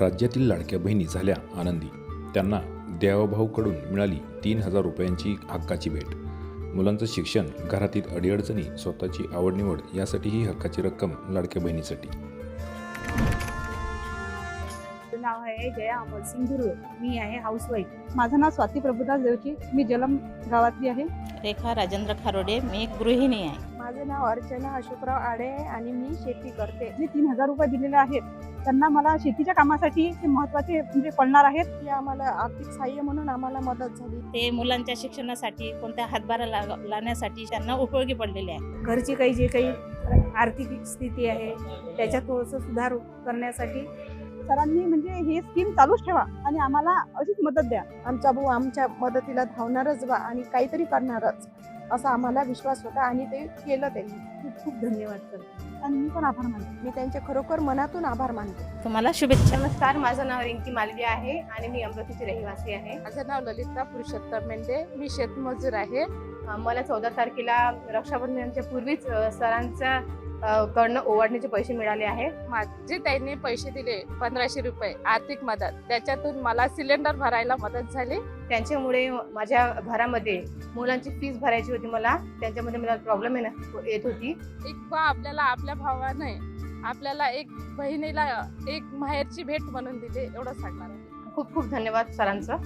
राज्यातील लाडक्या बहिणी झाल्या आनंदी. त्यांना देवाभाऊकडून मिळाली तीन हजार रुपयांची हक्काची भेट. मुलांचं शिक्षण घरातील अडीअडचणी स्वतःची आवड निवड यासाठी ही हक्काची रक्कम लाडक्या बहिणीसाठी. नाव आहे जया अमरसिंग गुरुळे मी आहे हाऊसवाईफ माझं नाव स्वाती प्रभुदास देवची मी जलम गावातली आहे. रेखा राजेंद्र खारोडे. मी एक गृहिणी आहे. माझं नाव अर्चना अशोकराव आडे आहे आणि मी शेती करते. जे तीन हजार रुपये दिलेले आहेत त्यांना मला शेतीच्या कामासाठी ते महत्त्वाचे म्हणजे पडणार आहेत. ती आम्हाला आर्थिक सहाय्य म्हणून आम्हाला मदत झाली. ते मुलांच्या शिक्षणासाठी कोणत्या हातभारा ला- लावण्यासाठी त्यांना उपयोगी पडलेले आहे. घरची काही जे काही आर्थिक स्थिती आहे त्याच्यात थोडंसं सुधार करण्यासाठी सरांनी म्हणजे ही स्कीम चालूच ठेवा आणि आम्हाला अशीच मदत द्या. आमचा भाऊ आमच्या मदतीला धावणारच बा आणि काहीतरी करणारच असा आम्हाला विश्वास होता आणि ते केलं त्यांनी. खूप खूप धन्यवाद करते आणि मी पण आभार मानते. मी त्यांचे खरोखर मनातून आभार मानते. तुम्हाला शुभेच्छा. नमस्कार. माझं नाव रिंकी मालवी आहे आणि मी अमरावतीची रहिवासी आहे. माझं नाव ललिता पुरुषोत्तम मेंढे. मी शेतमजूर आहे. मला चौदा तारखेला रक्षाबंधनाच्या पूर्वीच अ, कडनं ओवाडणीचे पैसे मिळाले आहेत माझे त्यांनी पैसे दिले पंधराशे रुपये आर्थिक मदत. त्याच्यातून मला सिलेंडर भरायला मदत झाली. त्यांच्यामुळे माझ्या घरामध्ये मुलांची फीस भरायची होती मला. त्यांच्यामध्ये मला प्रॉब्लेम येत होती. एक बा आपल्याला आपल्या भावाने आपल्याला एक बहिणीला एक माहेरची भेट म्हणून दिली एवढं सांगणार आहे. खूप खूप धन्यवाद सरांचं.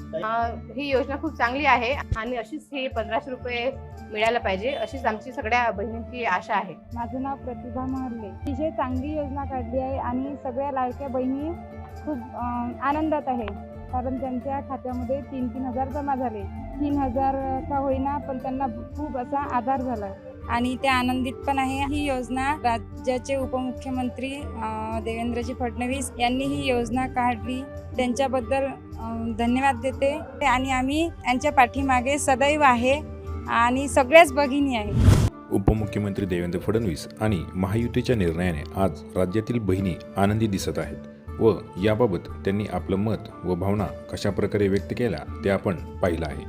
ही योजना खूप चांगली आहे आणि अशीच ही पंधराशे रुपये मिळायला पाहिजे अशीच आमची सगळ्या बहिणींची आशा आहे. माझं नाव प्रतिभा महर्ले. अतिशय चांगली योजना काढली आहे आणि सगळ्या लाडक्या बहिणी खूप आनंदात आहे. कारण त्यांच्या खात्यामध्ये तीन तीन हजार जमा झाले. तीन हजार का होईना पण त्यांना खूप असा आधार झाला. आणि ते आनंदित पण आहे. ही योजना राज्याचे उपमुख्यमंत्री देवेंद्रजी फडणवीस यांनी ही योजना काढली. त्यांच्याबद्दल धन्यवाद देते. आणि आम्ही त्यांच्या पाठीमागे सदैव आहे आणि सगळ्याच भगिनी आहे. उपमुख्यमंत्री देवेंद्र फडणवीस आणि महायुतीच्या निर्णयाने आज राज्यातील बहिणी आनंदी दिसत आहेत व याबाबत त्यांनी आपलं मत व भावना कशाप्रकारे व्यक्त केल्या ते आपण पाहिलं आहे.